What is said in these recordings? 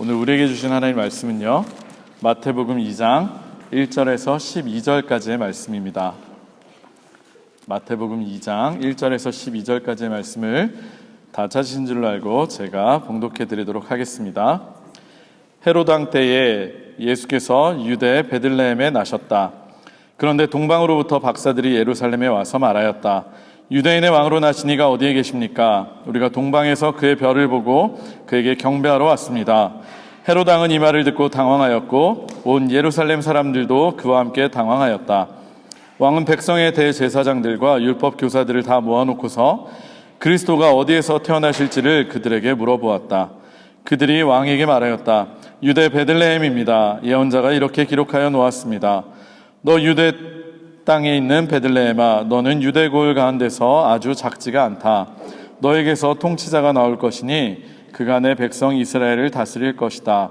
오늘 우리에게 주신 하나님 말씀은요. 마태복음 2장 1절에서 12절까지의 말씀입니다. 마태복음 2장 1절에서 12절까지의 말씀을 다 찾으신 줄로 알고 제가 봉독해 드리도록 하겠습니다. 헤로드 왕 때에 예수께서 유대 베들레헴에 나셨다. 그런데 동방으로부터 박사들이 예루살렘에 와서 말하였다. 유대인의 왕으로 나신 이가 어디에 계십니까? 우리가 동방에서 그의 별을 보고 그에게 경배하러 왔습니다. 헤로드 왕은 이 말을 듣고 당황하였고 온 예루살렘 사람들도 그와 함께 당황하였다. 왕은 백성의 대제사장들과 율법 교사들을 다 모아놓고서 그리스도가 어디에서 태어나실지를 그들에게 물어보았다. 그들이 왕에게 말하였다. 유대 베들레헴입니다. 예언자가 이렇게 기록하여 놓았습니다. 너 유대 땅에 있는 베들레헴아, 너는 유대 고을 가운데서 아주 작지가 않다. 너에게서 통치자가 나올 것이니 내 백성 이스라엘을 다스릴 것이다.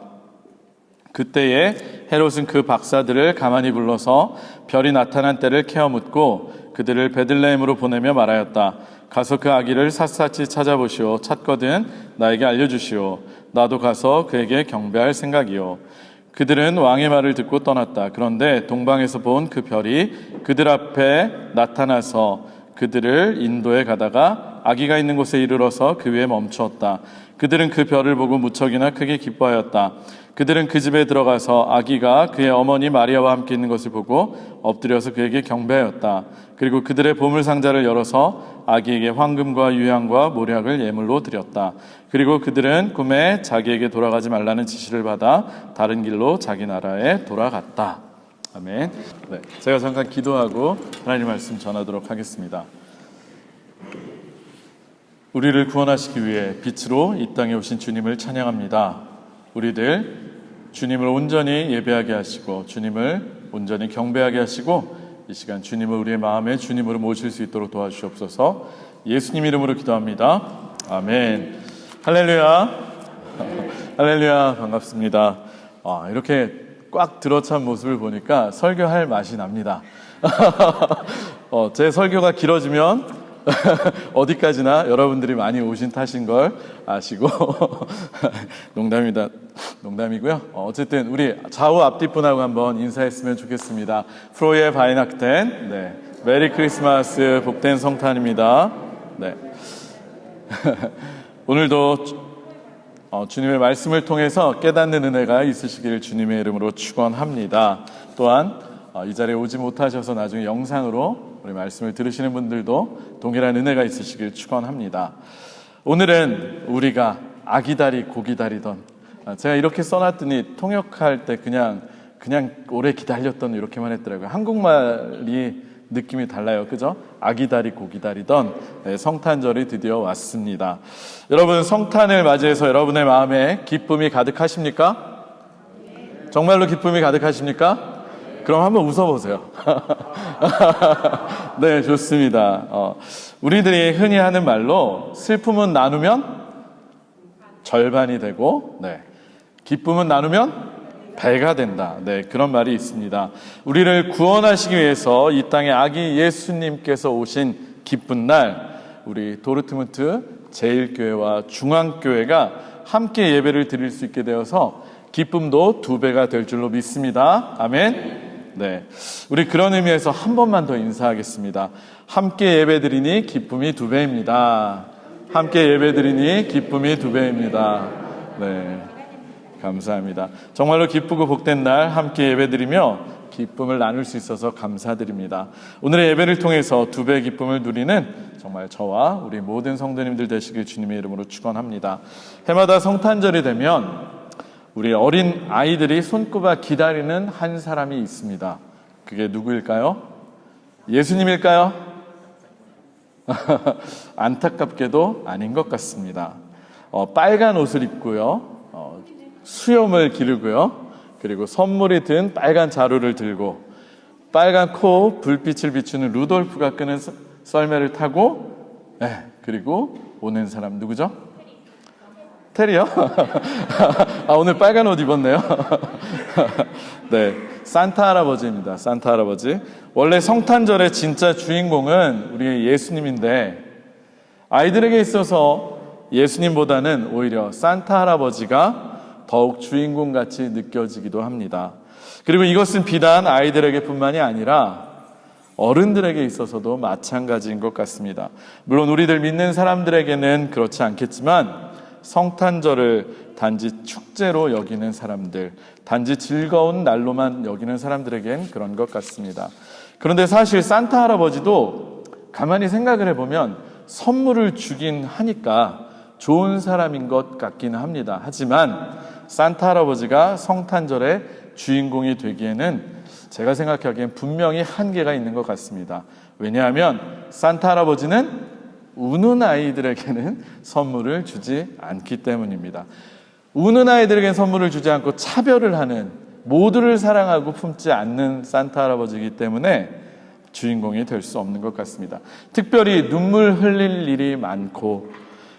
그때에 헤롯은 그 박사들을 가만히 불러서 별이 나타난 때를 캐어 묻고 그들을 베들레헴으로 보내며 말하였다. 가서 그 아기를 샅샅이 찾아보시오. 찾거든 나에게 알려주시오. 나도 가서 그에게 경배할 생각이요. 그들은 왕의 말을 듣고 떠났다. 그런데 동방에서 본 그 별이 그들 앞에 나타나서 그들을 인도에 가다가 아기가 있는 곳에 이르러서 그 위에 멈추었다. 그들은 그 별을 보고 무척이나 크게 기뻐하였다. 그들은 그 집에 들어가서 아기가 그의 어머니 마리아와 함께 있는 것을 보고 엎드려서 그에게 경배하였다. 그리고 그들의 보물 상자를 열어서 아기에게 황금과 유향과 모략을 예물로 드렸다. 그리고 그들은 꿈에 자기에게 돌아가지 말라는 지시를 받아 다른 길로 자기 나라에 돌아갔다. 아멘. 네, 제가 잠깐 기도하고 하나님 말씀 전하도록 하겠습니다. 우리를 구원하시기 위해 빛으로 이 땅에 오신 주님을 찬양합니다. 우리들 주님을 온전히 예배하게 하시고 주님을 온전히 경배하게 하시고 이 시간 주님을 우리의 마음에 주님으로 모실 수 있도록 도와주시옵소서. 예수님 이름으로 기도합니다. 아멘. 할렐루야. 할렐루야. 반갑습니다. 아, 이렇게 꽉 들어찬 모습을 보니까 설교할 맛이 납니다. 어, 제 설교가 길어지면 어디까지나 여러분들이 많이 오신 탓인 걸 아시고 농담이다 농담이고요. 어, 어쨌든 우리 좌우 앞뒤 분하고 한번 인사했으면 좋겠습니다. 프로예 바이낙텐 네 메리 크리스마스 복된 성탄입니다. 네 오늘도 어, 주님의 말씀을 통해서 깨닫는 은혜가 있으시기를 주님의 이름으로 축원합니다. 또한 어, 이 자리에 오지 못하셔서 나중에 영상으로 우리 말씀을 들으시는 분들도 동일한 은혜가 있으시길 축원합니다. 오늘은 우리가 아기다리 고기다리던 아, 제가 이렇게 써놨더니 통역할 때 그냥 그냥 오래 기다렸던 이렇게만 했더라고요. 한국말이 느낌이 달라요. 그죠? 아기다리 고기다리던 네, 성탄절이 드디어 왔습니다. 여러분 성탄을 맞이해서 여러분의 마음에 기쁨이 가득하십니까? 정말로 기쁨이 가득하십니까? 그럼 한번 웃어보세요. 네, 좋습니다. 어, 우리들이 흔히 하는 말로 슬픔은 나누면 절반이 되고, 네, 기쁨은 나누면 배가 된다. 네, 그런 말이 있습니다. 우리를 구원하시기 위해서 이 땅에 아기 예수님께서 오신 기쁜 날, 우리 도르트문트 제1교회와 중앙교회가 함께 예배를 드릴 수 있게 되어서 기쁨도 두 배가 될 줄로 믿습니다. 아멘. 네. 우리 그런 의미에서 한 번만 더 인사하겠습니다. 함께 예배 드리니 기쁨이 두 배입니다. 함께 예배 드리니 기쁨이 두 배입니다. 네. 감사합니다. 정말로 기쁘고 복된 날 함께 예배 드리며 기쁨을 나눌 수 있어서 감사드립니다. 오늘의 예배를 통해서 두 배의 기쁨을 누리는 정말 저와 우리 모든 성도님들 되시길 주님의 이름으로 축원합니다. 해마다 성탄절이 되면 우리 어린 아이들이 손꼽아 기다리는 한 사람이 있습니다. 그게 누구일까요? 예수님일까요? 안타깝게도 아닌 것 같습니다. 어, 빨간 옷을 입고요. 어, 수염을 기르고요. 그리고 선물이 든 빨간 자루를 들고 빨간 코 불빛을 비추는 루돌프가 끄는 썰매를 타고 네, 그리고 오는 사람 누구죠? 테리요? 아 오늘 빨간 옷 입었네요. 네, 산타 할아버지입니다. 산타 할아버지. 원래 성탄절의 진짜 주인공은 우리 예수님인데 아이들에게 있어서 예수님보다는 오히려 산타 할아버지가 더욱 주인공 같이 느껴지기도 합니다. 그리고 이것은 비단 아이들에게 뿐만이 아니라 어른들에게 있어서도 마찬가지인 것 같습니다. 물론 우리들 믿는 사람들에게는 그렇지 않겠지만 성탄절을 단지 축제로 여기는 사람들, 단지 즐거운 날로만 여기는 사람들에겐 그런 것 같습니다. 그런데 사실 산타 할아버지도 가만히 생각을 해보면 선물을 주긴 하니까 좋은 사람인 것 같기는 합니다. 하지만 산타 할아버지가 성탄절의 주인공이 되기에는 제가 생각하기엔 분명히 한계가 있는 것 같습니다. 왜냐하면 산타 할아버지는 우는 아이들에게는 선물을 주지 않기 때문입니다. 우는 아이들에게는 선물을 주지 않고 차별을 하는 모두를 사랑하고 품지 않는 산타 할아버지이기 때문에 주인공이 될 수 없는 것 같습니다. 특별히 눈물 흘릴 일이 많고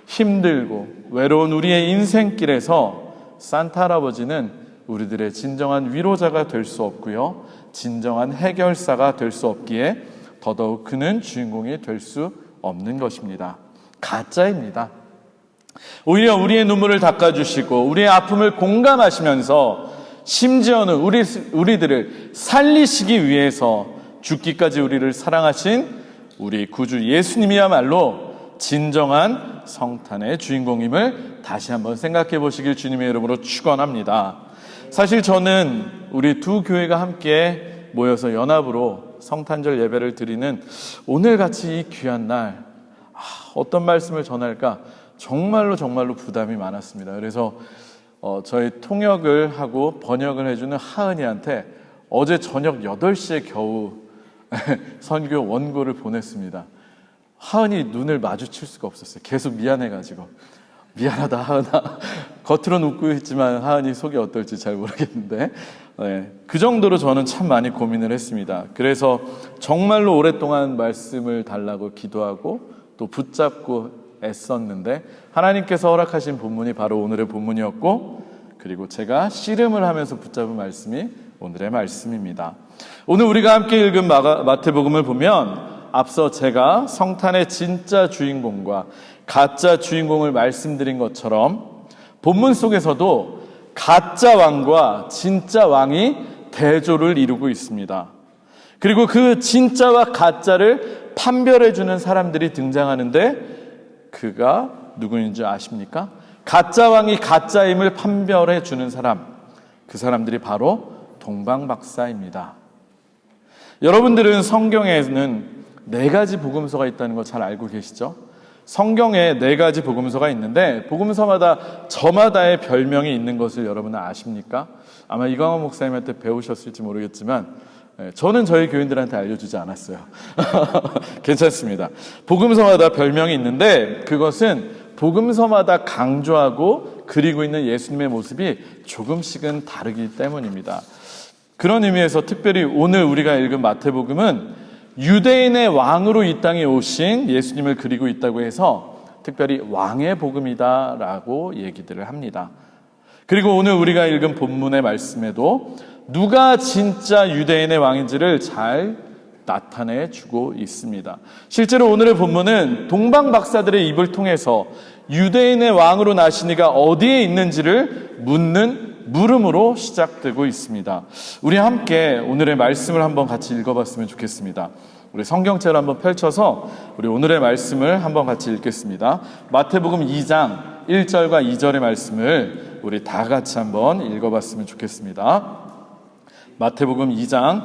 힘들고 외로운 우리의 인생길에서 산타 할아버지는 우리들의 진정한 위로자가 될 수 없고요. 진정한 해결사가 될 수 없기에 더더욱 그는 주인공이 될수 없는 것입니다. 가짜입니다. 오히려 우리의 눈물을 닦아주시고 우리의 아픔을 공감하시면서 심지어는 우리, 우리들을 살리시기 위해서 죽기까지 우리를 사랑하신 우리 구주 예수님이야말로 진정한 성탄의 주인공임을 다시 한번 생각해 보시길 주님의 이름으로 축원합니다. 사실 저는 우리 두 교회가 함께 모여서 연합으로 성탄절 예배를 드리는 오늘 같이 이 귀한 날 아, 어떤 말씀을 전할까 정말로 정말로 부담이 많았습니다. 그래서 어, 저희 통역을 하고 번역을 해주는 하은이한테 어제 저녁 8시에 겨우 선교 원고를 보냈습니다. 하은이 눈을 마주칠 수가 없었어요. 계속 미안해가지고. 미안하다, 하은아. 겉으로는 웃고 있지만 하은이 속이 어떨지 잘 모르겠는데. 네, 그 정도로 저는 참 많이 고민을 했습니다. 그래서 정말로 오랫동안 말씀을 달라고 기도하고 또 붙잡고 애썼는데 하나님께서 허락하신 본문이 바로 오늘의 본문이었고 그리고 제가 씨름을 하면서 붙잡은 말씀이 오늘의 말씀입니다. 오늘 우리가 함께 읽은 마태복음을 보면 앞서 제가 성탄의 진짜 주인공과 가짜 주인공을 말씀드린 것처럼 본문 속에서도 가짜 왕과 진짜 왕이 대조를 이루고 있습니다. 그리고 그 진짜와 가짜를 판별해주는 사람들이 등장하는데 그가 누구인지 아십니까? 가짜 왕이 가짜임을 판별해 주는 사람. 그 사람들이 바로 동방박사입니다. 여러분들은 성경에는 네 가지 복음서가 있다는 거 잘 알고 계시죠? 성경에 네 가지 복음서가 있는데 복음서마다 저마다의 별명이 있는 것을 여러분은 아십니까? 아마 이광호 목사님한테 배우셨을지 모르겠지만 예, 저는 저희 교인들한테 알려주지 않았어요. 괜찮습니다. 복음서마다 별명이 있는데 그것은 복음서마다 강조하고 그리고 있는 예수님의 모습이 조금씩은 다르기 때문입니다. 그런 의미에서 특별히 오늘 우리가 읽은 마태복음은 유대인의 왕으로 이 땅에 오신 예수님을 그리고 있다고 해서 특별히 왕의 복음이다라고 얘기들을 합니다. 그리고 오늘 우리가 읽은 본문의 말씀에도 누가 진짜 유대인의 왕인지를 잘 나타내 주고 있습니다. 실제로 오늘의 본문은 동방 박사들의 입을 통해서 유대인의 왕으로 나시니가 어디에 있는지를 묻는 물음으로 시작되고 있습니다. 우리 함께 오늘의 말씀을 한번 같이 읽어봤으면 좋겠습니다. 우리 성경책을 한번 펼쳐서 우리 오늘의 말씀을 한번 같이 읽겠습니다. 마태복음 2장 1절과 2절의 말씀을 우리 다 같이 한번 읽어봤으면 좋겠습니다. 마태복음 2장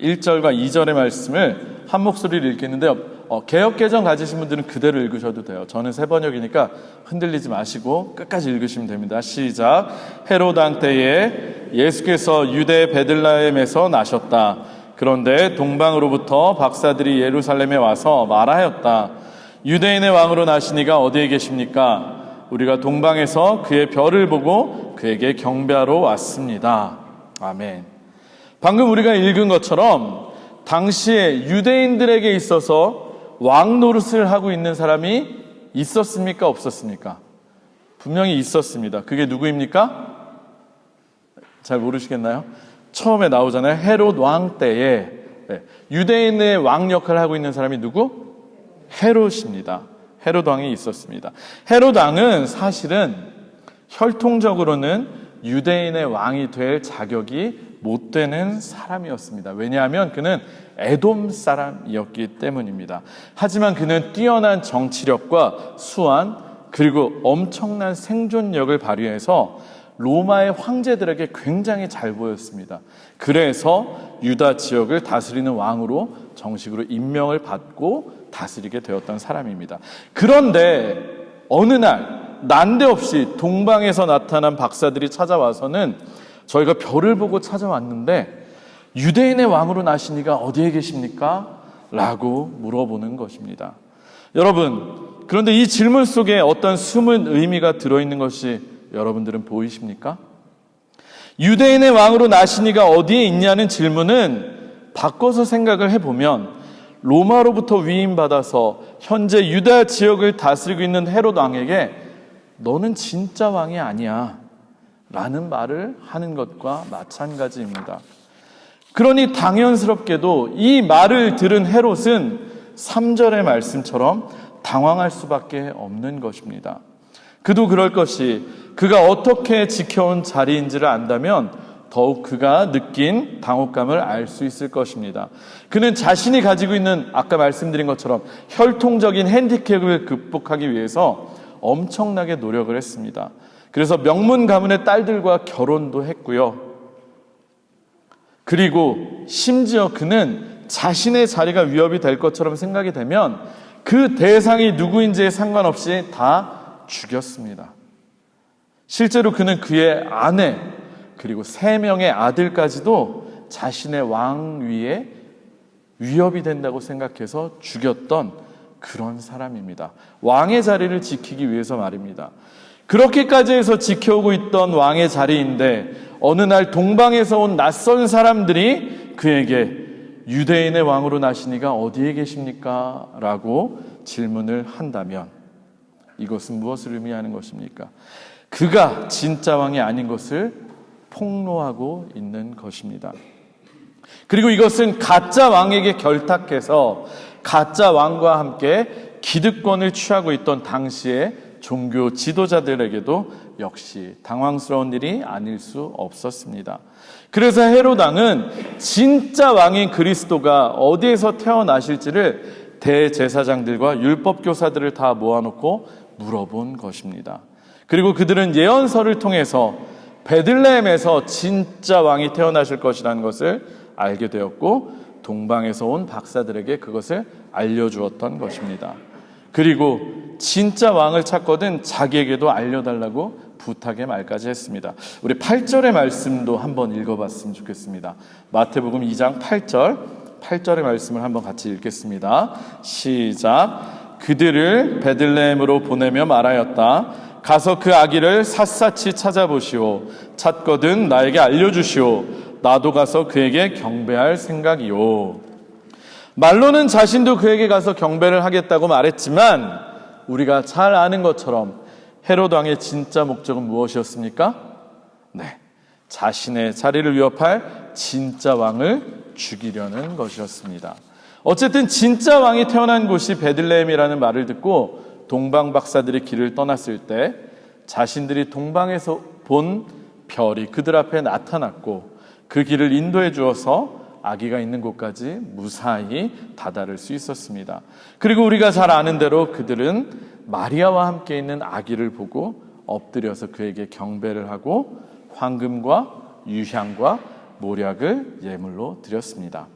1절과 2절의 말씀을 한 목소리로 읽겠는데요. 어, 개혁 개정 가지신 분들은 그대로 읽으셔도 돼요. 저는 세 번역이니까 흔들리지 마시고 끝까지 읽으시면 됩니다. 시작. 헤로당 때에 예수께서 유대 베들라헴에서 나셨다. 그런데 동방으로부터 박사들이 예루살렘에 와서 말하였다. 유대인의 왕으로 나시니가 어디에 계십니까? 우리가 동방에서 그의 별을 보고 그에게 경배하러 왔습니다. 아멘. 방금 우리가 읽은 것처럼 당시에 유대인들에게 있어서 왕 노릇을 하고 있는 사람이 있었습니까? 없었습니까? 분명히 있었습니다. 그게 누구입니까? 잘 모르시겠나요? 처음에 나오잖아요. 헤롯 왕 때에 네. 유대인의 왕 역할을 하고 있는 사람이 누구? 헤롯입니다. 헤롯 왕이 있었습니다. 헤롯 왕은 사실은 혈통적으로는 유대인의 왕이 될 자격이 못 되는 사람이었습니다. 왜냐하면 그는 에돔 사람이었기 때문입니다. 하지만 그는 뛰어난 정치력과 수완 그리고 엄청난 생존력을 발휘해서 로마의 황제들에게 굉장히 잘 보였습니다. 그래서 유다 지역을 다스리는 왕으로 정식으로 임명을 받고 다스리게 되었던 사람입니다. 그런데 어느 날 난데없이 동방에서 나타난 박사들이 찾아와서는 저희가 별을 보고 찾아왔는데 유대인의 왕으로 나시니가 어디에 계십니까? 라고 물어보는 것입니다. 여러분, 그런데 이 질문 속에 어떤 숨은 의미가 들어있는 것이 여러분들은 보이십니까? 유대인의 왕으로 나시니가 어디에 있냐는 질문은 바꿔서 생각을 해보면 로마로부터 위임받아서 현재 유다 지역을 다스리고 있는 헤롯 왕에게 너는 진짜 왕이 아니야. 라는 말을 하는 것과 마찬가지입니다. 그러니 당연스럽게도 이 말을 들은 헤롯은 3절의 말씀처럼 당황할 수밖에 없는 것입니다. 그도 그럴 것이 그가 어떻게 지켜온 자리인지를 안다면 더욱 그가 느낀 당혹감을 알 수 있을 것입니다. 그는 자신이 가지고 있는 아까 말씀드린 것처럼 혈통적인 핸디캡을 극복하기 위해서 엄청나게 노력을 했습니다. 그래서 명문 가문의 딸들과 결혼도 했고요. 그리고 심지어 그는 자신의 자리가 위협이 될 것처럼 생각이 되면 그 대상이 누구인지에 상관없이 다 죽였습니다. 실제로 그는 그의 아내 그리고 세 명의 아들까지도 자신의 왕위에 위협이 된다고 생각해서 죽였던 그런 사람입니다. 왕의 자리를 지키기 위해서 말입니다. 그렇게까지 해서 지켜오고 있던 왕의 자리인데 어느 날 동방에서 온 낯선 사람들이 그에게 유대인의 왕으로 나시니가 어디에 계십니까? 라고 질문을 한다면 이것은 무엇을 의미하는 것입니까? 그가 진짜 왕이 아닌 것을 폭로하고 있는 것입니다. 그리고 이것은 가짜 왕에게 결탁해서 가짜 왕과 함께 기득권을 취하고 있던 당시의 종교 지도자들에게도 역시 당황스러운 일이 아닐 수 없었습니다. 그래서 헤로당은 진짜 왕인 그리스도가 어디에서 태어나실지를 대제사장들과 율법교사들을 다 모아놓고 물어본 것입니다. 그리고 그들은 예언서를 통해서 베들레헴에서 진짜 왕이 태어나실 것이라는 것을 알게 되었고 동방에서 온 박사들에게 그것을 알려주었던 것입니다. 그리고 진짜 왕을 찾거든 자기에게도 알려달라고 부탁의 말까지 했습니다. 우리 8절의 말씀도 한번 읽어봤으면 좋겠습니다. 마태복음 2장 8절, 8절의 말씀을 한번 같이 읽겠습니다. 시작. 그들을 베들레헴으로 보내며 말하였다. 가서 그 아기를 샅샅이 찾아보시오. 찾거든 나에게 알려주시오. 나도 가서 그에게 경배할 생각이요. 말로는 자신도 그에게 가서 경배를 하겠다고 말했지만 우리가 잘 아는 것처럼 헤롯 왕의 진짜 목적은 무엇이었습니까? 네. 자신의 자리를 위협할 진짜 왕을 죽이려는 것이었습니다. 어쨌든 진짜 왕이 태어난 곳이 베들레헴이라는 말을 듣고 동방 박사들이 길을 떠났을 때 자신들이 동방에서 본 별이 그들 앞에 나타났고 그 길을 인도해 주어서 아기가 있는 곳까지 무사히 다다를 수 있었습니다. 그리고 우리가 잘 아는 대로 그들은 마리아와 함께 있는 아기를 보고 엎드려서 그에게 경배를 하고 황금과 유향과 모략을 예물로 드렸습니다.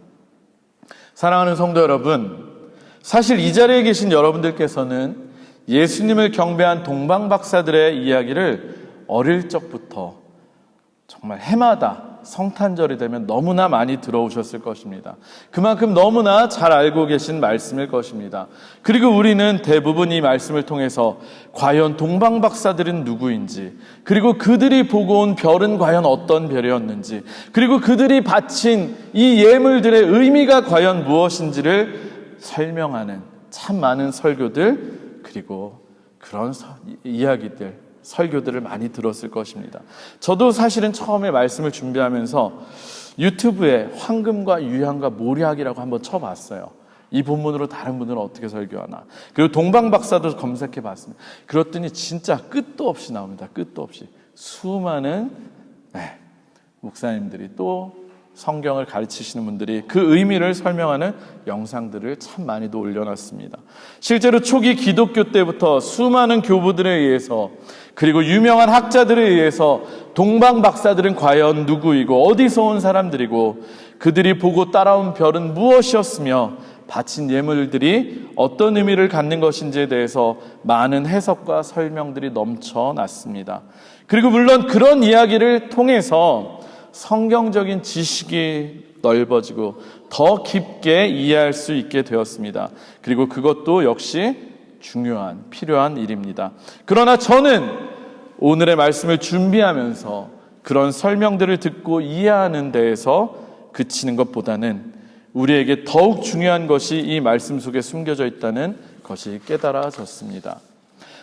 사랑하는 성도 여러분, 사실 이 자리에 계신 여러분들께서는 예수님을 경배한 동방 박사들의 이야기를 어릴 적부터 정말 해마다 성탄절이 되면 너무나 많이 들어오셨을 것입니다. 그만큼 너무나 잘 알고 계신 말씀일 것입니다. 그리고 우리는 대부분 이 말씀을 통해서 과연 동방 박사들은 누구인지, 그리고 그들이 보고 온 별은 과연 어떤 별이었는지, 그리고 그들이 바친 이 예물들의 의미가 과연 무엇인지를 설명하는 참 많은 설교들, 그리고 그런 이야기들, 설교들을 많이 들었을 것입니다. 저도 사실은 처음에 말씀을 준비하면서 유튜브에 황금과 유향과 모략이라고 한번 쳐봤어요. 이 본문으로 다른 분들은 어떻게 설교하나. 그리고 동방 박사도 검색해 봤습니다. 그랬더니 진짜 끝도 없이 나옵니다. 끝도 없이. 수많은 네, 목사님들이 또 성경을 가르치시는 분들이 그 의미를 설명하는 영상들을 참 많이도 올려놨습니다. 실제로 초기 기독교 때부터 수많은 교부들에 의해서 그리고 유명한 학자들에 의해서 동방 박사들은 과연 누구이고 어디서 온 사람들이고 그들이 보고 따라온 별은 무엇이었으며 바친 예물들이 어떤 의미를 갖는 것인지에 대해서 많은 해석과 설명들이 넘쳐났습니다. 그리고 물론 그런 이야기를 통해서 성경적인 지식이 넓어지고 더 깊게 이해할 수 있게 되었습니다. 그리고 그것도 역시 중요한, 필요한 일입니다. 그러나 저는 오늘의 말씀을 준비하면서 그런 설명들을 듣고 이해하는 데에서 그치는 것보다는 우리에게 더욱 중요한 것이 이 말씀 속에 숨겨져 있다는 것이 깨달아졌습니다.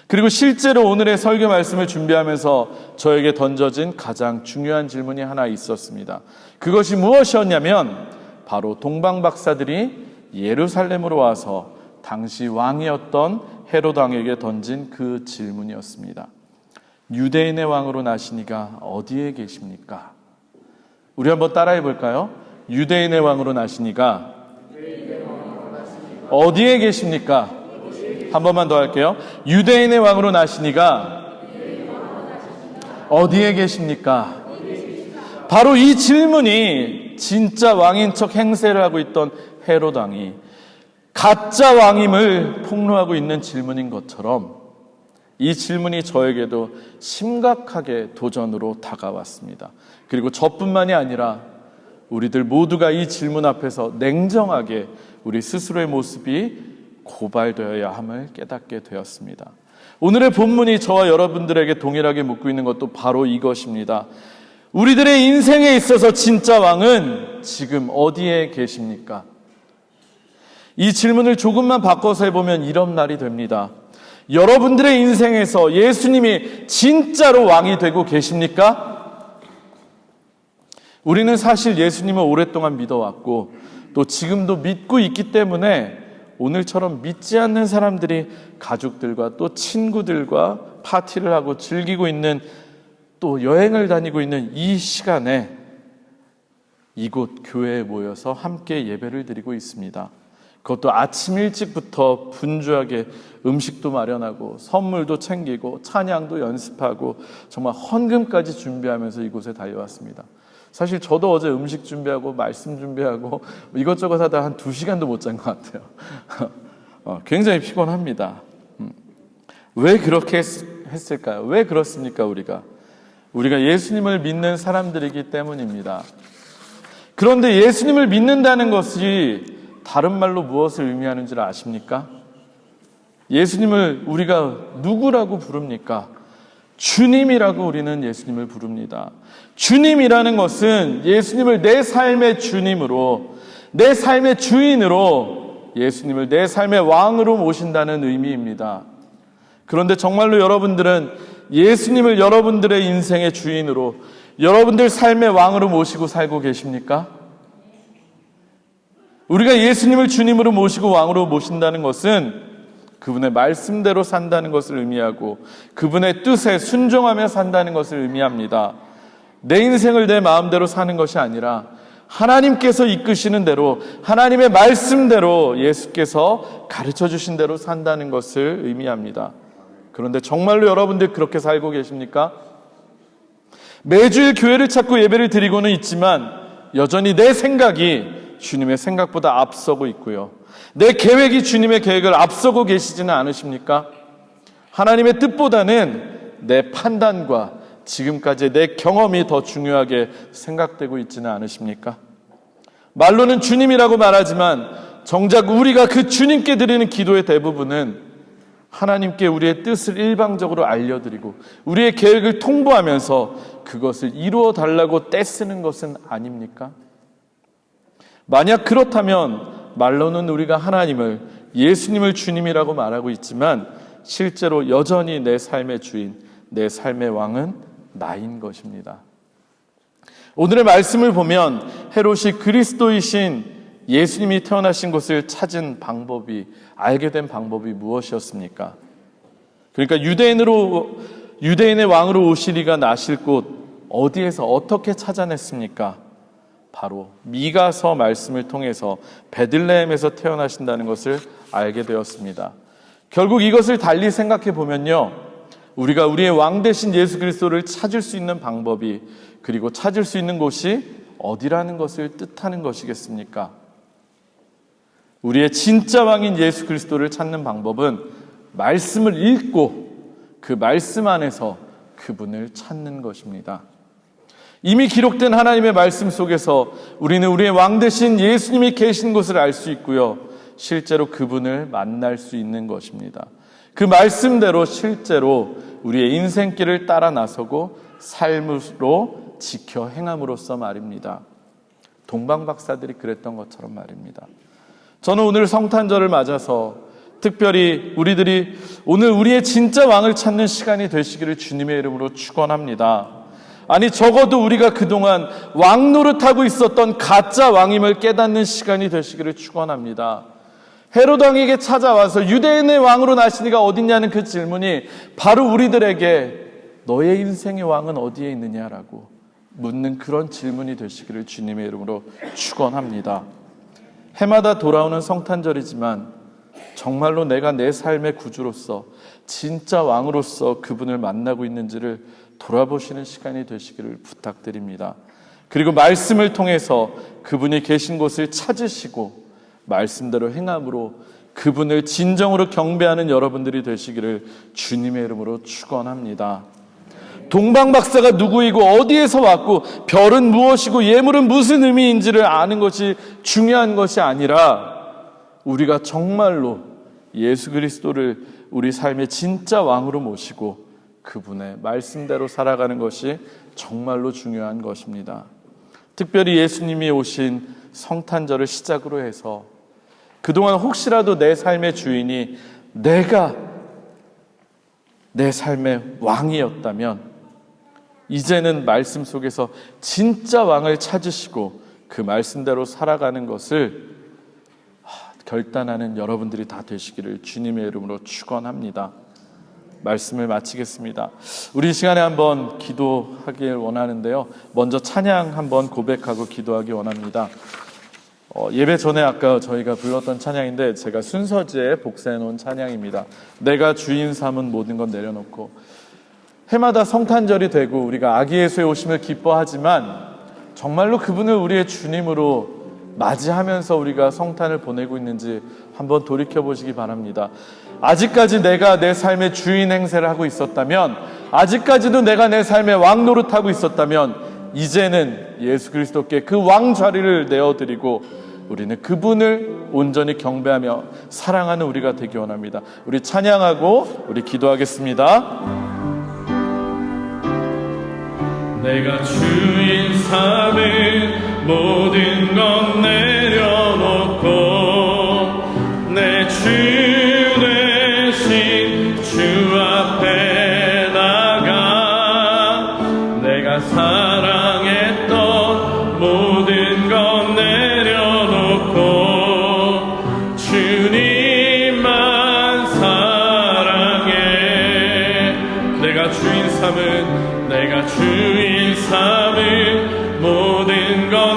그리고 실제로 오늘의 설교 말씀을 준비하면서 저에게 던져진 가장 중요한 질문이 하나 있었습니다. 그것이 무엇이었냐면 바로 동방 박사들이 예루살렘으로 와서 당시 왕이었던 헤롯 왕에게 던진 그 질문이었습니다. 유대인의 왕으로 나시니가 어디에 계십니까? 우리 한번 따라해 볼까요? 유대인의 왕으로 나시니가 어디에 계십니까? 한 번만 더 할게요. 유대인의 왕으로 나시니가 어디에 계십니까? 바로 이 질문이 진짜 왕인 척 행세를 하고 있던 헤롯 왕이 가짜 왕임을 폭로하고 있는 질문인 것처럼 이 질문이 저에게도 심각하게 도전으로 다가왔습니다. 그리고 저뿐만이 아니라 우리들 모두가 이 질문 앞에서 냉정하게 우리 스스로의 모습이 고발되어야 함을 깨닫게 되었습니다. 오늘의 본문이 저와 여러분들에게 동일하게 묻고 있는 것도 바로 이것입니다. 우리들의 인생에 있어서 진짜 왕은 지금 어디에 계십니까? 이 질문을 조금만 바꿔서 해보면 이런 날이 됩니다. 여러분들의 인생에서 예수님이 진짜로 왕이 되고 계십니까? 우리는 사실 예수님을 오랫동안 믿어왔고 또 지금도 믿고 있기 때문에 오늘처럼 믿지 않는 사람들이 가족들과 또 친구들과 파티를 하고 즐기고 있는 또 여행을 다니고 있는 이 시간에 이곳 교회에 모여서 함께 예배를 드리고 있습니다. 그것도 아침 일찍부터 분주하게 음식도 마련하고 선물도 챙기고 찬양도 연습하고 정말 헌금까지 준비하면서 이곳에 달려왔습니다. 사실 저도 어제 음식 준비하고 말씀 준비하고 이것저것 하다 한 두 시간도 못 잔 것 같아요. 어, 굉장히 피곤합니다. 음. 왜 그렇게 했, 을까요 왜 그렇습니까, 우리가? 우리가 예수님을 믿는 사람들이기 때문입니다. 그런데 예수님을 믿는다는 것이 다른 말로 무엇을 의미하는 줄 아십니까? 예수님을 우리가 누구라고 부릅니까? 주님이라고 우리는 예수님을 부릅니다. 주님이라는 것은 예수님을 내 삶의 주님으로, 내 삶의 주인으로 예수님을 내 삶의 왕으로 모신다는 의미입니다. 그런데 정말로 여러분들은 예수님을 여러분들의 인생의 주인으로, 여러분들 삶의 왕으로 모시고 살고 계십니까? 우리가 예수님을 주님으로 모시고 왕으로 모신다는 것은 그분의 말씀대로 산다는 것을 의미하고 그분의 뜻에 순종하며 산다는 것을 의미합니다. 내 인생을 내 마음대로 사는 것이 아니라 하나님께서 이끄시는 대로 하나님의 말씀대로 예수께서 가르쳐 주신 대로 산다는 것을 의미합니다. 그런데 정말로 여러분들 그렇게 살고 계십니까? 매주일 교회를 찾고 예배를 드리고는 있지만 여전히 내 생각이 주님의 생각보다 앞서고 있고요. 내 계획이 주님의 계획을 앞서고 계시지는 않으십니까? 하나님의 뜻보다는 내 판단과 지금까지 내 경험이 더 중요하게 생각되고 있지는 않으십니까? 말로는 주님이라고 말하지만 정작 우리가 그 주님께 드리는 기도의 대부분은 하나님께 우리의 뜻을 일방적으로 알려드리고 우리의 계획을 통보하면서 그것을 이루어 달라고 떼쓰는 것은 아닙니까? 만약 그렇다면 말로는 우리가 하나님을 예수님을 주님이라고 말하고 있지만 실제로 여전히 내 삶의 주인, 내 삶의 왕은 나인 것입니다. 오늘의 말씀을 보면 헤롯이 그리스도이신 예수님이 태어나신 곳을 찾은 방법이 알게 된 방법이 무엇이었습니까? 그러니까 유대인으로 유대인의 왕으로 오시리가 나실 곳 어디에서 어떻게 찾아냈습니까? 바로 미가서 말씀을 통해서 베들레헴에서 태어나신다는 것을 알게 되었습니다. 결국 이것을 달리 생각해 보면요. 우리가 우리의 왕 대신 예수 그리스도를 찾을 수 있는 방법이 그리고 찾을 수 있는 곳이 어디라는 것을 뜻하는 것이겠습니까? 우리의 진짜 왕인 예수 그리스도를 찾는 방법은 말씀을 읽고 그 말씀 안에서 그분을 찾는 것입니다. 이미 기록된 하나님의 말씀 속에서 우리는 우리의 왕 대신 예수님이 계신 것을 알 수 있고요. 실제로 그분을 만날 수 있는 것입니다. 그 말씀대로 실제로 우리의 인생길을 따라 나서고 삶으로 지켜 행함으로써 말입니다. 동방 박사들이 그랬던 것처럼 말입니다. 저는 오늘 성탄절을 맞아서 특별히 우리들이 오늘 우리의 진짜 왕을 찾는 시간이 되시기를 주님의 이름으로 축원합니다. 아니 적어도 우리가 그동안 왕 노릇하고 있었던 가짜 왕임을 깨닫는 시간이 되시기를 축원합니다. 헤로드 왕에게 찾아와서 유대인의 왕으로 나시니가 어딨냐는 그 질문이 바로 우리들에게 너의 인생의 왕은 어디에 있느냐라고 묻는 그런 질문이 되시기를 주님의 이름으로 축원합니다. 해마다 돌아오는 성탄절이지만 정말로 내가 내 삶의 구주로서 진짜 왕으로서 그분을 만나고 있는지를 돌아보시는 시간이 되시기를 부탁드립니다. 그리고 말씀을 통해서 그분이 계신 곳을 찾으시고 말씀대로 행함으로 그분을 진정으로 경배하는 여러분들이 되시기를 주님의 이름으로 축원합니다. 동방 박사가 누구이고 어디에서 왔고 별은 무엇이고 예물은 무슨 의미인지를 아는 것이 중요한 것이 아니라 우리가 정말로 예수 그리스도를 우리 삶의 진짜 왕으로 모시고 그분의 말씀대로 살아가는 것이 정말로 중요한 것입니다. 특별히 예수님이 오신 성탄절을 시작으로 해서 그동안 혹시라도 내 삶의 주인이 내가 내 삶의 왕이었다면 이제는 말씀 속에서 진짜 왕을 찾으시고 그 말씀대로 살아가는 것을 결단하는 여러분들이 다 되시기를 주님의 이름으로 축원합니다. 말씀을 마치겠습니다. 우리 시간에 한번 기도하길 원하는데요. 먼저 찬양 한번 고백하고 기도하기 원합니다. 어, 예배 전에 아까 저희가 불렀던 찬양인데 제가 순서지에 복사해 놓은 찬양입니다. 내가 주인 삼은 모든 건 내려놓고 해마다 성탄절이 되고 우리가 아기 예수의 오심을 기뻐하지만 정말로 그분을 우리의 주님으로 맞이하면서 우리가 성탄을 보내고 있는지 한번 돌이켜 보시기 바랍니다. 아직까지 내가 내 삶의 주인 행세를 하고 있었다면, 아직까지도 내가 내 삶의 왕 노릇하고 있었다면, 이제는 예수 그리스도께 그 왕 자리를 내어드리고 우리는 그분을 온전히 경배하며 사랑하는 우리가 되기 원합니다. 우리 찬양하고 우리 기도하겠습니다. 내가 주인 삼은 모든 것 내려놓고 내주대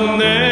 모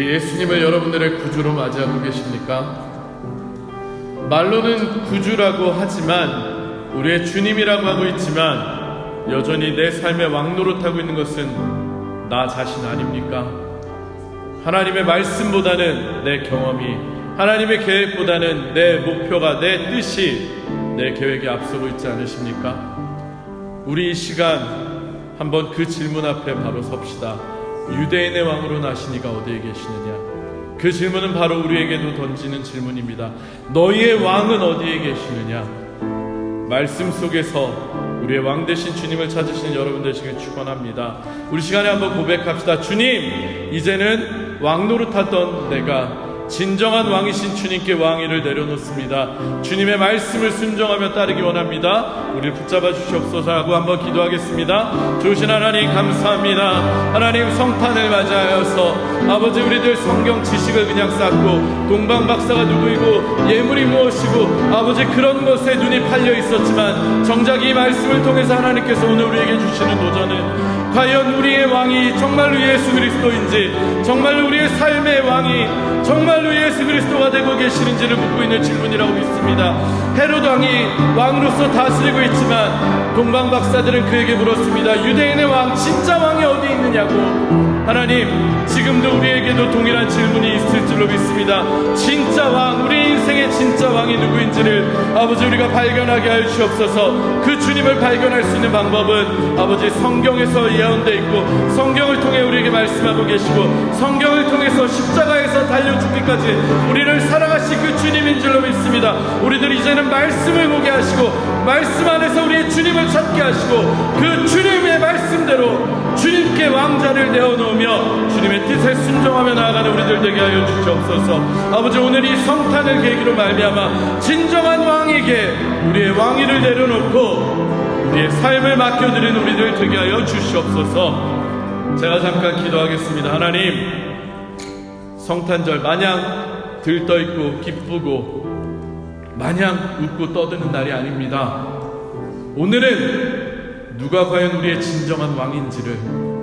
우리 예수님을 여러분들의 구주로 맞이하고 계십니까? 말로는 구주라고 하지만 우리의 주님이라고 하고 있지만 여전히 내 삶의 왕노릇하고 있는 것은 나 자신 아닙니까? 하나님의 말씀보다는 내 경험이 하나님의 계획보다는 내 목표가 내 뜻이 내 계획에 앞서고 있지 않으십니까? 우리 이 시간 한번 그 질문 앞에 바로 섭시다. 유대인의 왕으로 나시니가 어디에 계시느냐? 그 질문은 바로 우리에게도 던지는 질문입니다. 너희의 왕은 어디에 계시느냐? 말씀 속에서 우리의 왕 되신 주님을 찾으시는 여러분 되시길 축원합니다. 우리 시간에 한번 고백합시다. 주님, 이제는 왕 노릇하던 내가 진정한 왕이신 주님께 왕위를 내려놓습니다. 주님의 말씀을 순종하며 따르기 원합니다. 우리를 붙잡아 주시옵소서 하고 한번 기도하겠습니다. 좋으신 하나님 감사합니다. 하나님 성탄을 맞이하여서 아버지 우리들 성경 지식을 그냥 쌓고 동방 박사가 누구이고 예물이 무엇이고 아버지 그런 것에 눈이 팔려 있었지만 정작 이 말씀을 통해서 하나님께서 오늘 우리에게 주시는 도전은 과연 우리의 왕이 정말로 예수 그리스도인지 정말로 우리의 삶의 왕이 정말로 예수 그리스도가 되고 계시는지를 묻고 있는 질문이라고 믿습니다. 헤롯 왕이 왕으로서 다스리고 있지만 동방 박사들은 그에게 물었습니다. 유대인의 왕 진짜 왕이 어디 있느냐고. 하나님 지금도 우리에게도 동일한 질문이 있을 줄로 믿습니다. 진짜 왕 우리 인생의 진짜 왕이 누구인지를 아버지 우리가 발견하게 하여 주옵소서. 그 주님을 발견할 수 있는 방법은 아버지 성경에서 예언되어 있고 성경을 통해 우리에게 말씀하고 계시고 성경을 통해서 십자가에서 달려 죽기까지 우리를 사랑하신 그 주님인 줄로 믿습니다. 우리들 이제는 말씀을 보게 하시고 말씀 안에서 우리의 주님을 찾게 하시고 그 주님의 말씀대로 주님께 왕자를 내어놓으며 주님의 뜻에 순종하며 나아가는 우리들 되게 하여 주시옵소서. 아버지 오늘 이 성탄을 계기로 말미암아 진정한 왕에게 우리의 왕위를 내려놓고 우리의 삶을 맡겨드리는 우리들 되게 하여 주시옵소서. 제가 잠깐 기도하겠습니다. 하나님, 성탄절 마냥 들떠 있고 기쁘고 마냥 웃고 떠드는 날이 아닙니다. 오늘은 누가 과연 우리의 진정한 왕인지를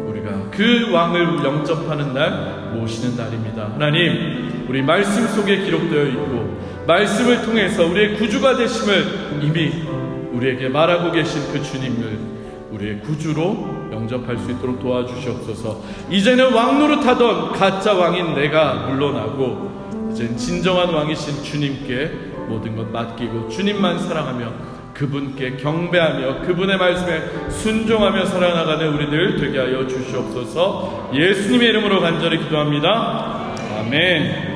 우리가 그 왕을 영접하는 날 모시는 날입니다. 하나님, 우리 말씀 속에 기록되어 있고 말씀을 통해서 우리의 구주가 되심을 이미 우리에게 말하고 계신 그 주님을 우리의 구주로 영접할 수 있도록 도와주시옵소서. 이제는 왕 노릇하던 가짜 왕인 내가 물러나고 이젠 진정한 왕이신 주님께 모든 것 맡기고 주님만 사랑하며 그분께 경배하며 그분의 말씀에 순종하며 살아나가는 우리들 되게 하여 주시옵소서. 예수님의 이름으로 간절히 기도합니다. 아멘.